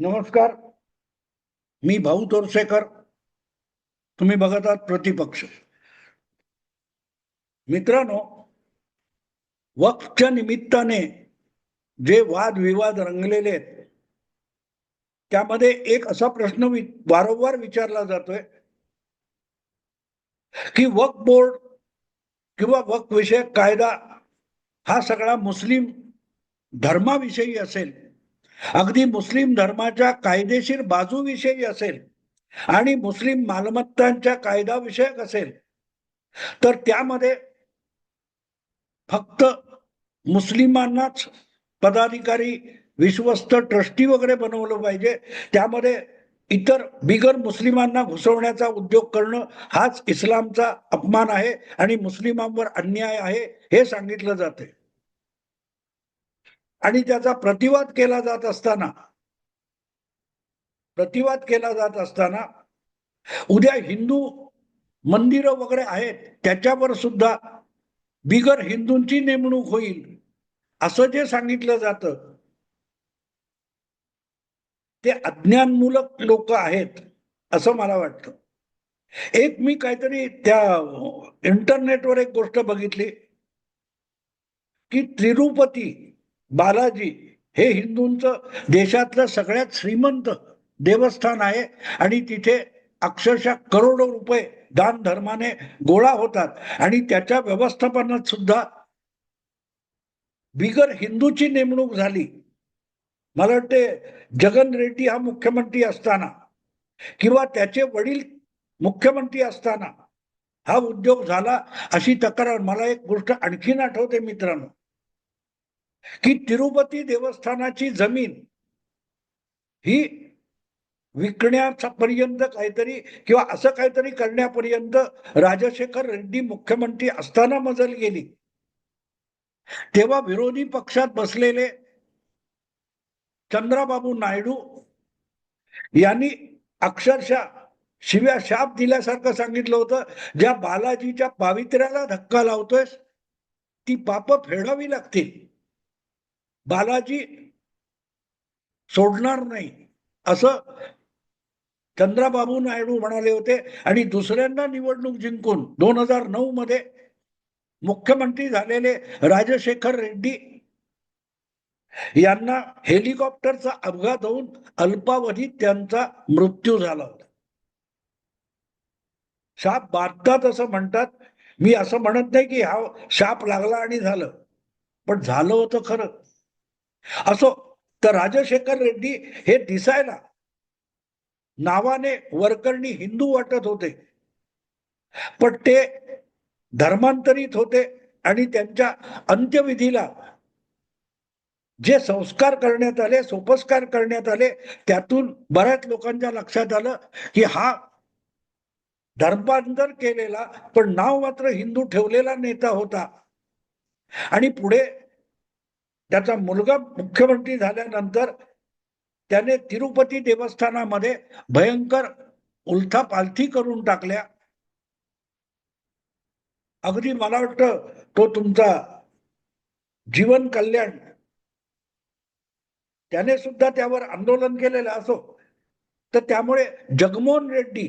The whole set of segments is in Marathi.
नमस्कार. मी भाऊ तोरसेकर. तुम्ही बघत आहात प्रतिपक्ष. मित्रांनो वक्फच्या निमित्ताने जे वादविवाद रंगलेले आहेत त्यामध्ये एक असा प्रश्न वारंवार विचारला जातोय की वक्फ बोर्ड किंवा वक्फ विषयक कायदा हा सगळा मुस्लिम धर्माविषयी असेल अगदी मुस्लिम धर्माच्या कायदेशीर बाजूविषयी असेल आणि मुस्लिम मालमत्तांच्या कायदाविषयक असेल तर त्यामध्ये फक्त मुस्लिमांनाच पदाधिकारी विश्वस्त ट्रस्टी वगैरे बनवलं पाहिजे. त्यामध्ये इतर बिगर मुस्लिमांना घुसवण्याचा उद्योग करणं हाच इस्लामचा अपमान आहे आणि मुस्लिमांवर अन्याय आहे हे सांगितलं जाते आणि त्याचा प्रतिवाद केला जात असताना प्रतिवाद केला जात असताना उद्या हिंदू मंदिरं वगैरे आहेत त्याच्यावर सुद्धा बिगर हिंदूंची नेमणूक होईल असं जे सांगितलं जातं ते अज्ञानमूलक लोक आहेत असं मला वाटतं. एक मी काहीतरी त्या इंटरनेटवर एक गोष्ट बघितली की तिरुपती बालाजी हे हिंदूंचं देशातलं सगळ्यात श्रीमंत देवस्थान आहे आणि तिथे अक्षरशः करोडो रुपये दान धर्माने गोळा होतात. आणि त्याच्या व्यवस्थापनात सुद्धा बिगर हिंदूची नेमणूक झाली. मला वाटते जगन रेड्डी हा मुख्यमंत्री असताना किंवा त्याचे वडील मुख्यमंत्री असताना हा उद्योग झाला अशी तक्रार. मला एक गोष्ट आणखीन आठवते मित्रांनो. की तिरुपती देवस्थानाची जमीन ही विकण्याचा पर्यंत काहीतरी किंवा असं काहीतरी करण्यापर्यंत राजशेखर रेड्डी मुख्यमंत्री असताना मजल गेली. तेव्हा विरोधी पक्षात बसलेले चंद्राबाबू नायडू यांनी अक्षरशः शिव्या शाप दिल्यासारखं सांगितलं होतं ज्या बालाजीच्या पावित्र्याला धक्का लावतोय ती पाप फेडावी लागतील. बालाजी सोडणार नाही. असं चंद्राबाबू नायडू म्हणाले होते. आणि दुसऱ्यांदा निवडणूक जिंकून दोन हजार नऊ मध्ये मुख्यमंत्री झालेले राजशेखर रेड्डी यांना हेलिकॉप्टरचा अपघात होऊन अल्पावधीत त्यांचा मृत्यू झाला होता. शाप बाधतात असं म्हणतात. मी असं म्हणत नाही की हा शाप लागला आणि झालं. पण झालं होतं खरं. असो तर राजशेखर रेड्डी हे दिसायला नावाने वरकरणी हिंदू वाटत होते. पण ते धर्मांतरित होते आणि त्यांच्या अंत्यविधीला जे संस्कार करण्यात आले सोपस्कार करण्यात आले त्यातून बऱ्याच लोकांच्या लक्षात आलं की हा धर्मांतर केलेला पण नाव मात्र हिंदू ठेवलेला नेता होता. आणि पुढे त्याचा मुलगा मुख्यमंत्री झाल्यानंतर त्याने तिरुपती देवस्थानामध्ये भयंकर उलथापालथी करून टाकल्या. अगदी मला वाटतं तो तुमचा जीवन कल्याण त्याने सुद्धा त्यावर आंदोलन केलेलं असो तर त्यामुळे जगमोहन रेड्डी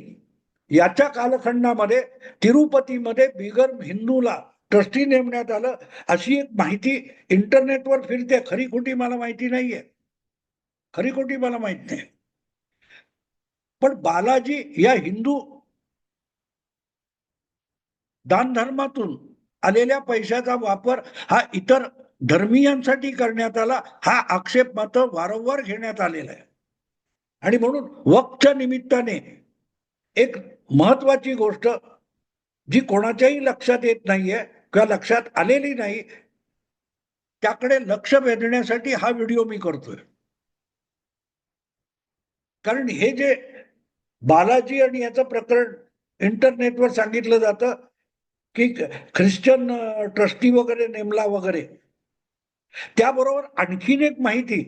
याच्या कालखंडामध्ये तिरुपतीमध्ये बिगर हिंदूला ट्रस्टी नेमण्यात आलं. अशी एक माहिती इंटरनेटवर फिरते. खरी खोटी मला माहिती नाहीये. खरी खोटी मला माहीत नाही. पण बालाजी या हिंदू दानधर्मातून आलेल्या पैशाचा वापर हा इतर धर्मीयांसाठी करण्यात आला. हा आक्षेप मात्र वारंवार घेण्यात आलेला आहे. आणि म्हणून वक्तच्या निमित्ताने एक महत्वाची गोष्ट जी कोणाच्याही लक्षात येत नाहीये किंवा लक्षात आलेली नाही त्याकडे लक्ष वेधण्यासाठी हा व्हिडिओ मी करतोय. कारण हे जे बालाजी आणि याचं प्रकरण इंटरनेटवर सांगितलं जातं की ख्रिश्चन ट्रस्टी वगैरे नेमला वगैरे त्याबरोबर आणखीन एक माहिती.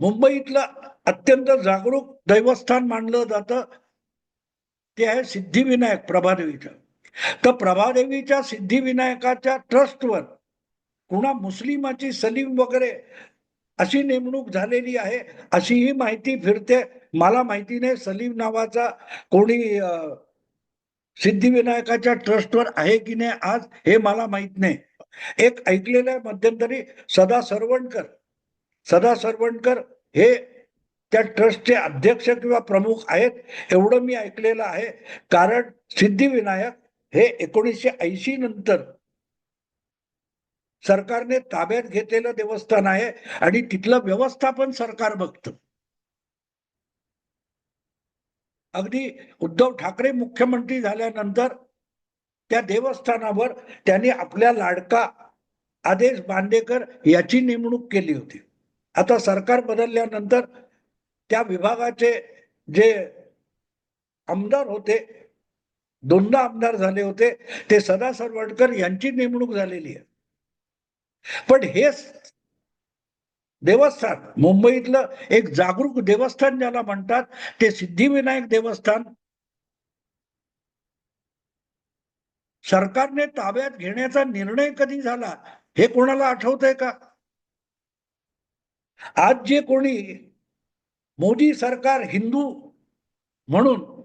मुंबईतलं अत्यंत जागरूक दैवस्थान मानलं जातं ते आहे सिद्धिविनायक प्रभादेवीचं. तर प्रभादेवीच्या सिद्धिविनायकाच्या ट्रस्टवर कुणा मुस्लिमाची सलीम वगैरे अशी नेमणूक झालेली आहे अशी ही माहिती फिरते. मला माहिती नाही सलीम नावाचा कोणी सिद्धिविनायकाच्या ट्रस्टवर आहे की नाही आज हे मला माहीत नाही. एक ऐकलेलं आहे मध्यंतरी सदा सरवणकर. सदा सरवणकर हे त्या ट्रस्टचे अध्यक्ष किंवा प्रमुख आहेत एवढं मी ऐकलेलं आहे. कारण सिद्धिविनायक हे एकोणीसशे ऐंशी नंतर सरकारने ताब्यात घेतलेलं देवस्थान आहे आणि तिथलं व्यवस्थापन सरकार बघतं. अगदी उद्धव ठाकरे मुख्यमंत्री झाल्यानंतर त्या देवस्थानावर त्यांनी आपल्या लाडका आदेश बांदेकर याची नेमणूक केली होती. आता सरकार बदलल्यानंतर त्या विभागाचे जे आमदार होते दोनदा आमदार झाले होते. ते सदा सरवडकर यांची नेमणूक झालेली आहे. पण हेच देवस्थान मुंबईतलं एक जागरूक देवस्थान ज्याला म्हणतात ते सिद्धिविनायक देवस्थान. सरकारने ताब्यात घेण्याचा निर्णय कधी झाला हे कोणाला आठवतंय का? आज जे कोणी मोदी सरकार हिंदू म्हणून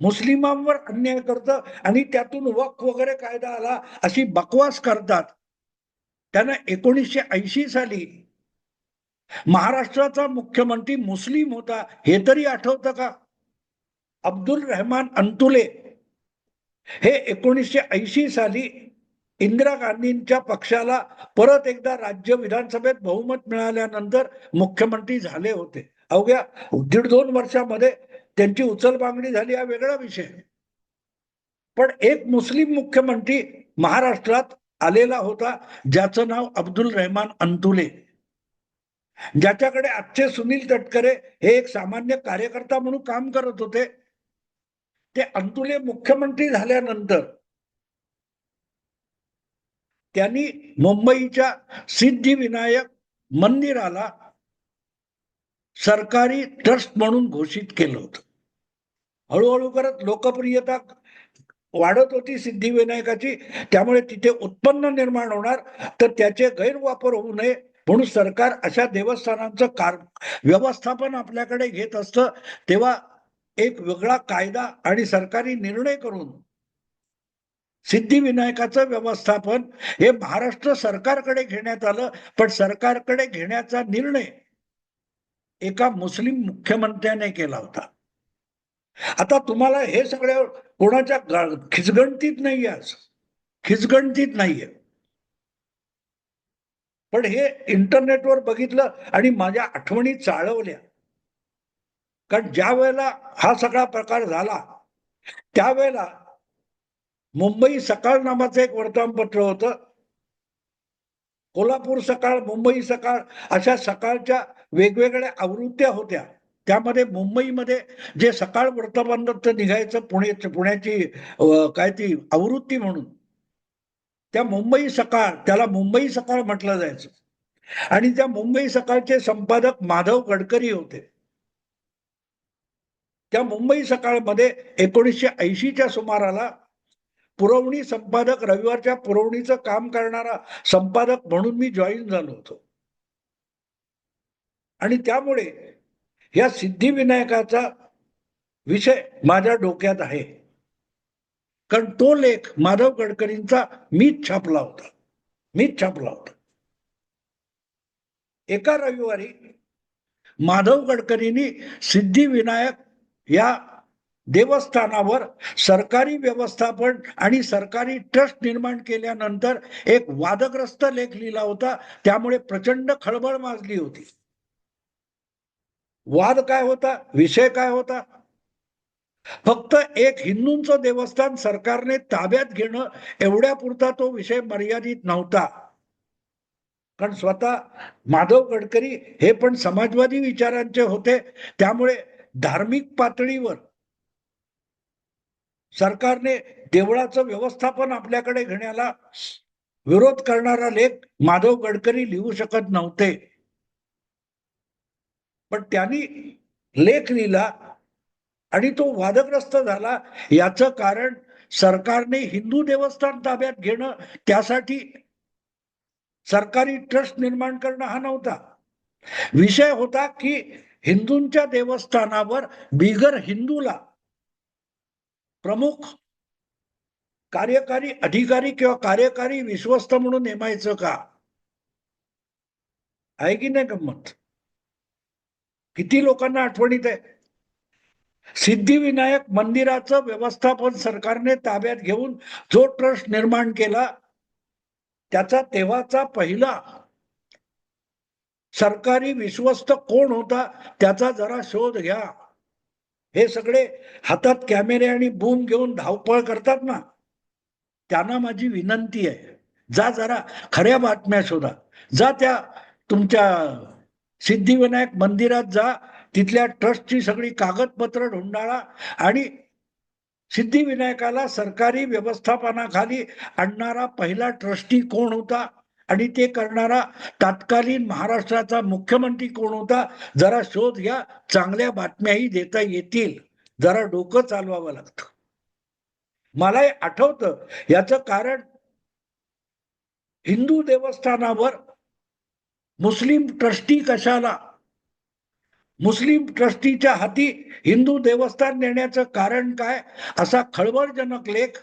मुस्लिमांवर अन्याय करतं आणि त्यातून वक वगैरे कायदा आला अशी बकवास करतात. त्यांना एकोणीसशे ऐंशी साली महाराष्ट्राचा मुख्यमंत्री मुस्लिम होता हे तरी आठवतं का? अब्दुल रहमान अंतुले हे एकोणीसशे ऐंशी साली इंदिरा गांधींच्या पक्षाला परत एकदा राज्य विधानसभेत बहुमत मिळाल्यानंतर मुख्यमंत्री झाले होते. अवघ्या दीड दोन वर्षामध्ये त्यांची उचलबांगडी झाली हा वेगळा विषय पण एक मुस्लिम मुख्यमंत्री महाराष्ट्रात आलेला होता ज्याचं नाव अब्दुल रहमान अंतुले. ज्याच्याकडे आजचे सुनील तटकरे हे एक सामान्य कार्यकर्ता म्हणून काम करत होते. ते अंतुले मुख्यमंत्री झाल्यानंतर त्यांनी मुंबईच्या सिद्धिविनायक मंदिराला सरकारी ट्रस्ट म्हणून घोषित केलं होतं. हळूहळू करत लोकप्रियता वाढत होती सिद्धिविनायकाची. त्यामुळे तिथे उत्पन्न निर्माण होणार. तर त्याचे गैरवापर होऊ नये म्हणून सरकार अशा देवस्थानांचं कार व्यवस्थापन आपल्याकडे घेत असतं. तेव्हा एक वेगळा कायदा आणि सरकारी निर्णय करून सिद्धिविनायकाचं व्यवस्थापन हे महाराष्ट्र सरकारकडे घेण्यात आलं. पण सरकारकडे घेण्याचा निर्णय एका मुस्लिम मुख्यमंत्र्याने केला होता. आता तुम्हाला हे सगळ्या कोणाच्या खिचगणतीत नाहीये आज. खिचगणतीत नाहीये. पण हे इंटरनेटवर बघितलं आणि माझ्या आठवणी चाळवल्या. कारण ज्या वेळेला हा सगळा प्रकार झाला त्यावेळेला मुंबई सकाळ नावाचं एक वर्तमानपत्र होतं. कोल्हापूर सकाळ मुंबई सकाळ अशा सकाळच्या वेगवेगळ्या आवृत्त्या होत्या. त्यामध्ये मुंबईमध्ये जे सकाळ वृत्तपत्रात निघायचं पुणे पुण्याची काय ती आवृत्ती म्हणून त्या मुंबई सकाळ त्याला मुंबई सकाळ म्हटलं जायचं. आणि त्या मुंबई सकाळचे संपादक माधव गडकरी होते. त्या मुंबई सकाळमध्ये एकोणीसशे ऐंशीच्या सुमाराला पुरवणी संपादक रविवारच्या पुरवणीचं काम करणारा संपादक म्हणून मी जॉईन झालो होतो. आणि त्यामुळे या सिद्धिविनायकाचा विषय माझ्या डोक्यात आहे. कारण तो लेख माधव गडकरींचा मीच छापला होता. मीच छापला होता. एका रविवारी माधव गडकरींनी सिद्धिविनायक या देवस्थानावर सरकारी व्यवस्थापन आणि सरकारी ट्रस्ट निर्माण केल्यानंतर एक वादग्रस्त लेख लिहिला होता. त्यामुळे प्रचंड खळबळ माजली होती. वाद काय होता? विषय काय होता? फक्त एक हिंदूंचं देवस्थान सरकारने ताब्यात घेणं एवढ्या पुरता तो विषय मर्यादित नव्हता. कारण स्वतः माधव गडकरी हे पण समाजवादी विचारांचे होते. त्यामुळे धार्मिक पातळीवर सरकारने देवळाचं व्यवस्थापन आपल्याकडे घेण्याला विरोध करणारा लेख माधव गडकरी लिहू शकत नव्हते. पण त्यांनी लेख लिहिला आणि तो वादग्रस्त झाला. याचं कारण सरकारने हिंदू देवस्थान ताब्यात घेणं त्यासाठी सरकारी ट्रस्ट निर्माण करणं हा नव्हता. विषय होता की हिंदूंच्या देवस्थानावर बिगर हिंदूला प्रमुख कार्यकारी अधिकारी किंवा कार्यकारी विश्वस्त म्हणून नेमायचं का? आहे की नाही गंमत? किती लोकांना आठवणीत आहे? सिद्धिविनायक मंदिराचं व्यवस्थापन सरकारने ताब्यात घेऊन जो ट्रस्ट निर्माण केला त्याचा तेव्हाचा पहिला सरकारी विश्वस्त कोण होता त्याचा जरा शोध घ्या. हे सगळे हातात कॅमेरे आणि बूम घेऊन धावपळ करतात ना? त्यांना माझी विनंती आहे. जा जरा खऱ्या बातम्या शोधा. जा त्या तुमच्या सिद्धिविनायक मंदिरात जा तिथल्या ट्रस्टची सगळी कागदपत्र ढुंडाळा आणि सिद्धिविनायकाला सरकारी व्यवस्थापनाखाली आणणारा पहिला ट्रस्टी कोण होता? आणि ते करणारा तत्कालीन महाराष्ट्राचा मुख्यमंत्री कोण होता? जरा शोध घ्या चांगल्या बातम्याही देता येतील. जरा डोकं चालवावं लागतं. मला हे आठवतं याचं कारण हिंदू देवस्थानावर मुस्लिम ट्रस्टी कशाला? मुस्लिम ट्रस्टीच्या हाती हिंदू देवस्थान नेण्याचं कारण काय? असा खळबळजनक लेख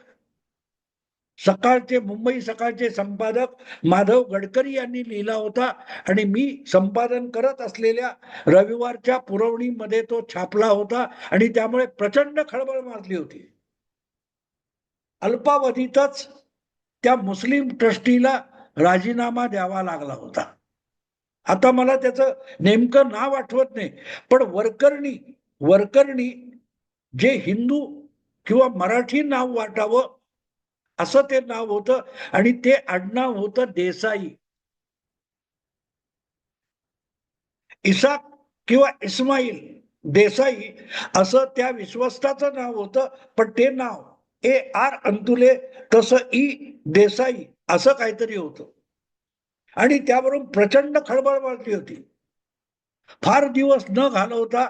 सकाळचे मुंबई सकाळचे संपादक माधव गडकरी यांनी लिहिला होता आणि मी संपादन करत असलेल्या रविवारच्या पुरवणीमध्ये तो छापला होता आणि त्यामुळे प्रचंड खळबळ माजली होती. अल्पावधीतच त्या मुस्लिम ट्रस्टीला राजीनामा द्यावा लागला होता. आता मला त्याचं नेमकं नाव आठवत नाही. पण वरकरणी वरकरणी जे हिंदू किंवा मराठी नाव वाटावं असं ते नाव होतं आणि ते आडनाव होतं देसाई. इसाक किंवा इस्माईल देसाई असं त्या विश्वस्ताचं नाव होतं पण ते नाव ए आर अंतुले तसं ई देसाई असं काहीतरी होतं. आणि त्यावरून प्रचंड खळबळ वाढली होती. फार दिवस न घालवता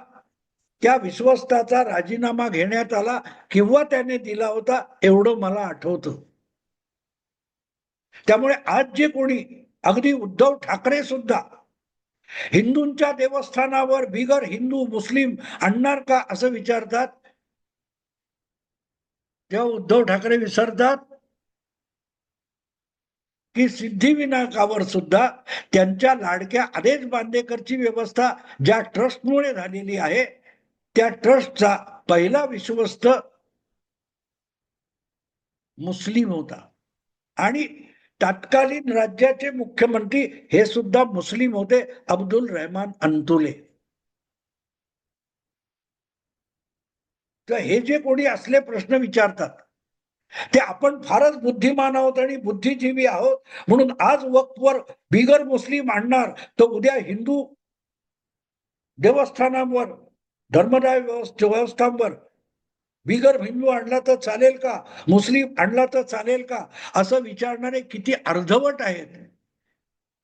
त्या विश्वस्ताचा राजीनामा घेण्यात आला किंवा त्याने दिला होता एवढं मला आठवतं. त्यामुळे आज जे कोणी अगदी उद्धव ठाकरे सुद्धा हिंदूंच्या देवस्थानावर बिगर हिंदू मुस्लिम आणणार का असं विचारतात तेव्हा उद्धव ठाकरे विसरतात की सिद्धिविनायकावर सुद्धा त्यांच्या लाडक्या आदेश बांदेकरची व्यवस्था ज्या ट्रस्टमुळे झालेली आहे त्या ट्रस्टचा पहिला विश्वस्त मुस्लिम होता. आणि तत्कालीन राज्याचे मुख्यमंत्री हे सुद्धा मुस्लिम होते अब्दुल रहमान अंतुले. तर हे जे कोणी असले प्रश्न विचारतात ते आपण फारच बुद्धिमान आहोत आणि बुद्धिजीवी आहोत. म्हणून आज वक्तवर बिगर मुस्लिम आणणार तर उद्या हिंदू देवस्थानांवर धर्मदाय व्यवस्थांवर बिगर हिंदू आणला तर चालेल का? मुस्लिम आणला तर चालेल का? असं विचारणारे किती अर्धवट आहेत.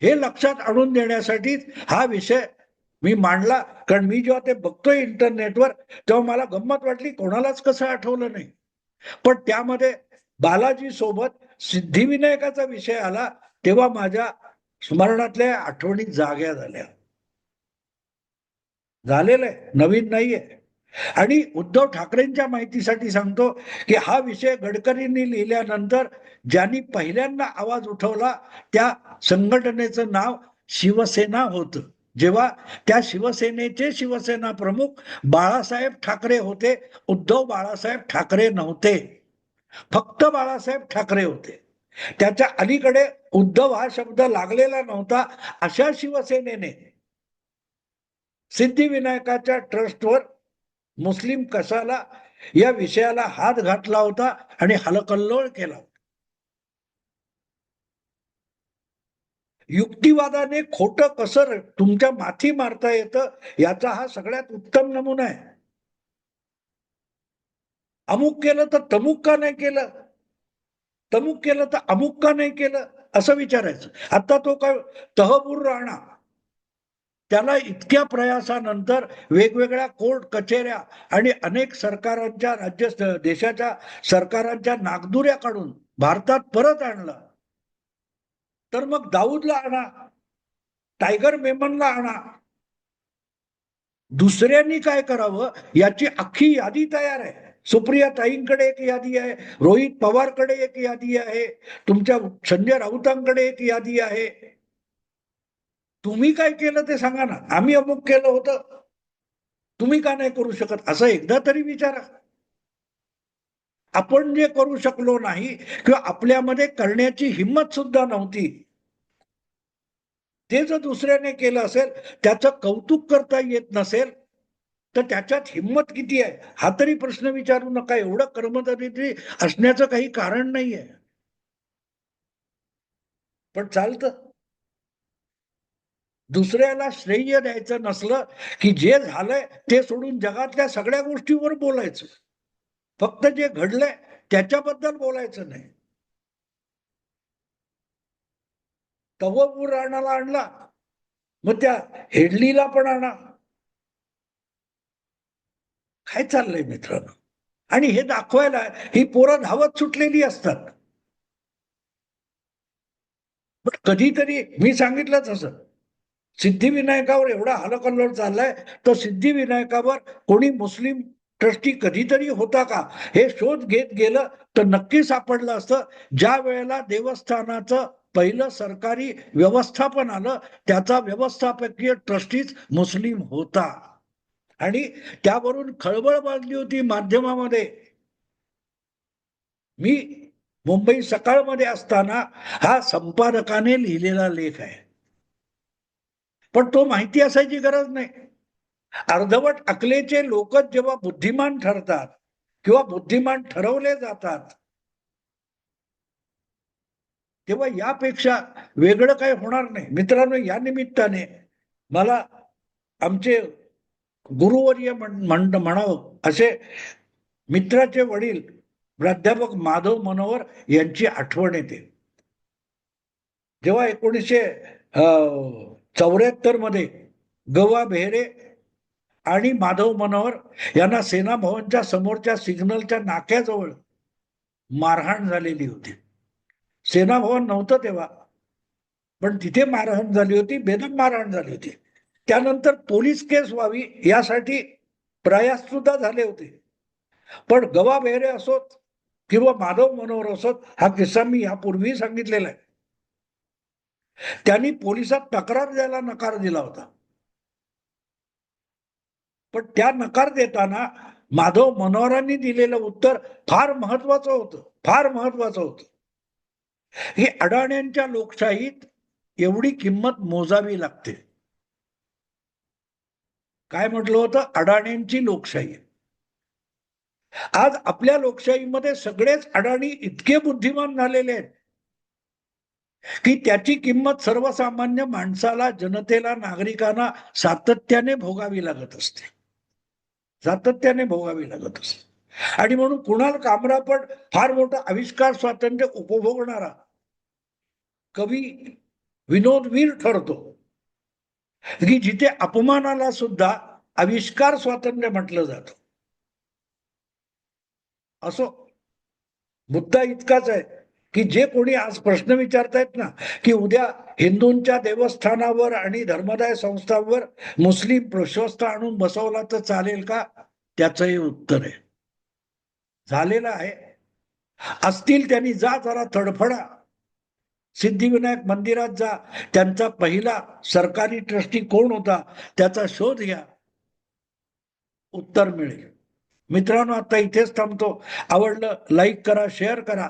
हे लक्षात आणून देण्यासाठी हा विषय मी मांडला. कारण मी जेव्हा ते बघतोय इंटरनेटवर तेव्हा मला गंमत वाटली कोणालाच कसं आठवलं नाही. पण त्यामध्ये बालाजी सोबत सिद्धिविनायकाचा विषय आला तेव्हा माझ्या स्मरणातल्या आठवणी जाग्या झाल्या. झालेलं आहे नवीन नाहीये. आणि उद्धव ठाकरेंच्या माहितीसाठी सांगतो की हा विषय गडकरींनी लिहिल्यानंतर ज्यांनी पहिल्यांदा आवाज उठवला त्या संघटनेचं नाव शिवसेना होतं. जेव्हा त्या शिवसेनेचे शिवसेना प्रमुख बाळासाहेब ठाकरे होते उद्धव बाळासाहेब ठाकरे नव्हते. फक्त बाळासाहेब ठाकरे होते. त्याच्या अलीकडे उद्धव हा शब्द लागलेला नव्हता अशा शिवसेनेने. सिद्धिविनायकाच्या ट्रस्टवर मुस्लिम कसाला या विषयाला हात घातला होता आणि हलकल्लोळ केला होता युक्तिवादाने खोट कसर तुमच्या माथी मारता येतं याचा हा सगळ्यात उत्तम नमुना आहे. अमुक केलं तर तमुक का नाही केलं? तमुक केलं तर अमुक का नाही केलं? असं विचारायचं. आता तो काय तहबूर राणा त्याला इतक्या प्रयासानंतर वेगवेगळ्या कोर्ट कचेऱ्या आणि अनेक सरकारांच्या राज्य देशाच्या सरकारांच्या नागदुऱ्या काढून भारतात परत आणलं. तर मग दाऊदला आणा टायगर मेमनला आणा. दुसऱ्यांनी काय करावं? याची अख्खी यादी तयार आहे. सुप्रिया ताईंकडे एक यादी आहे रोहित पवारकडे एक यादी आहे तुमच्या संजय राऊतांकडे एक यादी आहे. तुम्ही काय केलं ते सांगा ना. आम्ही अमुक केलं होतं. तुम्ही का नाही करू शकत? असं एकदा तरी विचारा. आपण जे करू शकलो नाही किंवा आपल्यामध्ये करण्याची हिंमत सुद्धा नव्हती. ते जर दुसऱ्याने केलं असेल त्याचं कौतुक करता येत नसेल तर त्याच्यात हिंमत किती आहे? हा तरी प्रश्न विचारू नका. एवढं कर्मदरिद्री असण्याचं काही कारण नाहीये. पण चालतं. दुसऱ्याला श्रेय द्यायचं नसलं की जे झालंय ते सोडून जगातल्या सगळ्या गोष्टीवर बोलायचं. फक्त जे घडलंय त्याच्याबद्दल बोलायचं नाही. तवपूर राणाला आणला मग त्या हेडलीला पण आणा. काय चाललंय मित्रांनो? आणि हे दाखवायला ही पोरं धावत सुटलेली असतात. पण कधीतरी मी सांगितलंच असं सिद्धिविनायकावर एवढा हलकल्लोळ चाललाय तर सिद्धिविनायकावर कोणी मुस्लिम ट्रस्टी कधीतरी होता का? हे शोध घेत गेलं तर नक्की सापडलं असतं. ज्या वेळेला देवस्थानाचं पहिलं सरकारी व्यवस्थापन आलं त्याचा व्यवस्थापकीय ट्रस्टीच मुस्लिम होता. आणि त्यावरून खळबळ बाजली होती माध्यमामध्ये. मी मुंबई सकाळमध्ये असताना हा संपादकाने लिहिलेला लेख आहे. पण तो माहिती असायची गरज नाही. अर्धवट अकलेचे लोक जेव्हा बुद्धिमान ठरतात किंवा बुद्धिमान ठरवले जातात तेव्हा यापेक्षा वेगळं काही होणार नाही. मित्रांनो या निमित्ताने मला आमचे गुरुवर्य म्हण म्हणावं असे मित्राचे वडील प्राध्यापक माधव मनोहर यांची आठवण येते. जेव्हा एकोणीसशे चौऱ्याहत्तरमध्ये गवा बेहरे आणि माधव मनोहर यांना सेना भवनच्या समोरच्या सिग्नलच्या नाक्याजवळ मारहाण झालेली होती. सेना भवन नव्हतं तेव्हा पण तिथे मारहाण झाली होती बेदम मारहाण झाली होती. त्यानंतर पोलीस केस व्हावी यासाठी प्रयास सुद्धा झाले होते. पण गवा बेहरे असोत किंवा माधव मनोहर असोत हा किस्सा मी यापूर्वी सांगितलेला आहे. त्यांनी पोलिसात तक्रार द्यायला नकार दिला होता. पण त्या नकार देताना माधव मनोहरांनी दिलेलं उत्तर फार महत्वाचं होतं फार महत्वाचं होतं. ही अडाण्यांच्या लोकशाहीत एवढी किंमत मोजावी लागते. काय म्हटलं होतं? अडाण्यांची लोकशाही. आज आपल्या लोकशाहीमध्ये सगळेच अडाणी इतके बुद्धिमान झालेले आहेत की त्याची किंमत सर्वसामान्य माणसाला जनतेला नागरिकांना सातत्याने भोगावी लागत असते. सातत्याने भोगावी लागत असे. आणि म्हणून कुणाल कामरा पण फार मोठा आविष्कार स्वातंत्र्य उपभोगणारा. कवी विनोदवीर ठरतो. की जिथे अपमानाला सुद्धा आविष्कार स्वातंत्र्य म्हटलं जात. असो. मुद्दा इतकाच आहे. की जे कोणी आज प्रश्न विचारतायत ना की उद्या हिंदूंच्या देवस्थानावर आणि धर्मदाय संस्थांवर मुस्लिम प्रशस्त आणून बसवला तर चालेल का? त्याचंही उत्तर आहे. झालेलं आहे. असतील त्यांनी जा जरा तडफडा. सिद्धिविनायक मंदिरात जा. त्यांचा पहिला सरकारी ट्रस्टी कोण होता त्याचा शोध घ्या. उत्तर मिळेल. मित्रांनो आता इथेच थांबतो. आवडलं लाईक करा शेअर करा.